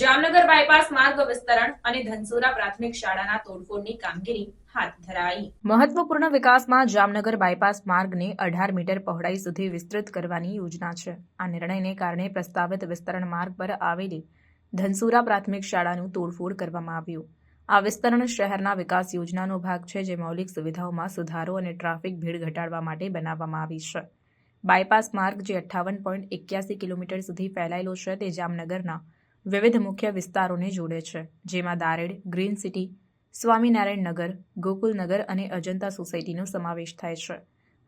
Jamnagar bypass માર્ગ વિસ્તરણ અને ધનસુરા પ્રાથમિક શાળાના તોડફોડની કામગીરી મહત્વપૂર્ણ વિકાસમાં જામનગર બાયપાસ માર્ગને અઢાર મીટર પહોળાઈ સુધી વિસ્તૃત કરવાની યોજના છે. આ નિર્ણયને કારણે પ્રસ્તાવિત વિસ્તરણ માર્ગ પર આવેલી ધનસુરા પ્રાથમિક શાળાનું તોડફોડ કરવામાં આવ્યું. આ વિસ્તરણ શહેરના વિકાસ યોજનાનો ભાગ છે જે મૌલિક સુવિધાઓમાં સુધારો અને ટ્રાફિક ભીડ ઘટાડવા માટે બનાવવામાં આવી છે. બાયપાસ માર્ગ જે અઠ્ઠાવન પોઈન્ટ એક્યાસી કિલોમીટર સુધી ફેલાયેલો છે તે જામનગરના વિવિધ મુખ્ય વિસ્તારોને જોડે છે, જેમાં દારેડ, ગ્રીન સિટી, સ્વામિનારાયણ નગર ગોકુલનગર અને અજંતા સોસાયટીનો સમાવેશ થાય છે.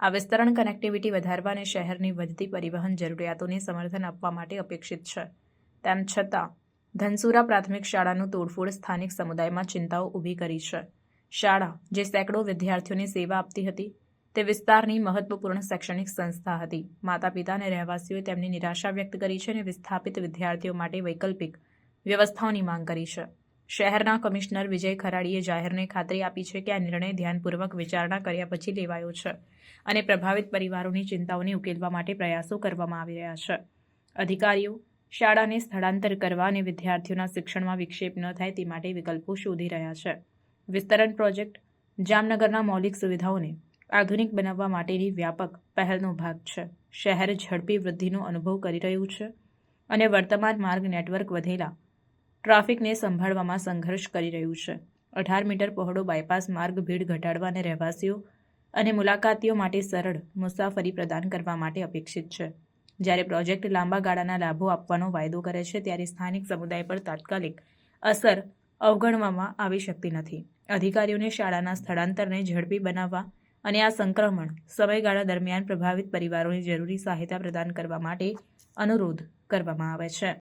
આ વિસ્તરણ કનેક્ટિવિટી વધારવા અને શહેરની વધતી પરિવહન જરૂરિયાતોને સમર્થન આપવા માટે અપેક્ષિત છે. તેમ છતાં, ધનસુરા પ્રાથમિક શાળાનું તોડફોડ સ્થાનિક સમુદાયમાં ચિંતાઓ ઊભી કરી છે. શાળા, જે સેંકડો વિદ્યાર્થીઓને સેવા આપતી હતી તે વિસ્તારની મહત્વપૂર્ણ શૈક્ષણિક સંસ્થા હતી. માતા પિતા અને રહેવાસીઓએ તેમની નિરાશા વ્યક્ત કરી છે અને વિસ્થાપિત વિદ્યાર્થીઓ માટે વૈકલ્પિક વ્યવસ્થાઓની માંગ કરી છે. શહેરના કમિશનર વિજય ખરાડીએ જાહેરને ખાતરી આપી છે કે આ નિર્ણય ધ્યાનપૂર્વક વિચારણા કર્યા પછી લેવાયો છે અને પ્રભાવિત પરિવારોની ચિંતાઓને ઉકેલવા માટે પ્રયાસો કરવામાં આવી રહ્યા છે. અધિકારીઓ શાળાને સ્થળાંતર કરવા અને વિદ્યાર્થીઓના શિક્ષણમાં વિક્ષેપ ન થાય તે માટે વિકલ્પો શોધી રહ્યા છે. વિસ્તરણ પ્રોજેક્ટ જામનગરના મૌલિક સુવિધાઓને આધુનિક બનાવવા માટેની વ્યાપક પહેલનો ભાગ છે. શહેર ઝડપી વૃદ્ધિનો અનુભવ કરી રહ્યું છે અને વર્તમાન માર્ગ નેટવર્ક વધેલા ટ્રાફિકને સંભાળવામાં સંઘર્ષ કરી રહ્યું છે. અઢાર મીટર પહોળો બાયપાસ માર્ગ ભીડ ઘટાડવા અને રહેવાસીઓ અને મુલાકાતીઓ માટે સરળ મુસાફરી પ્રદાન કરવા માટે અપેક્ષિત છે. જ્યારે પ્રોજેક્ટ લાંબા ગાળાના લાભો આપવાનો વાયદો કરે છે, ત્યારે સ્થાનિક સમુદાય પર તાત્કાલિક અસર અવગણવામાં આવી શકતી નથી. અધિકારીઓને શાળાના સ્થળાંતરને ઝડપી બનાવવા અને આ સંક્રમણ સમયગાળા દરમિયાન પ્રભાવિત પરિવારોને જરૂરી સહાયતા પ્રદાન કરવા માટે અનુરોધ કરવામાં આવે છે.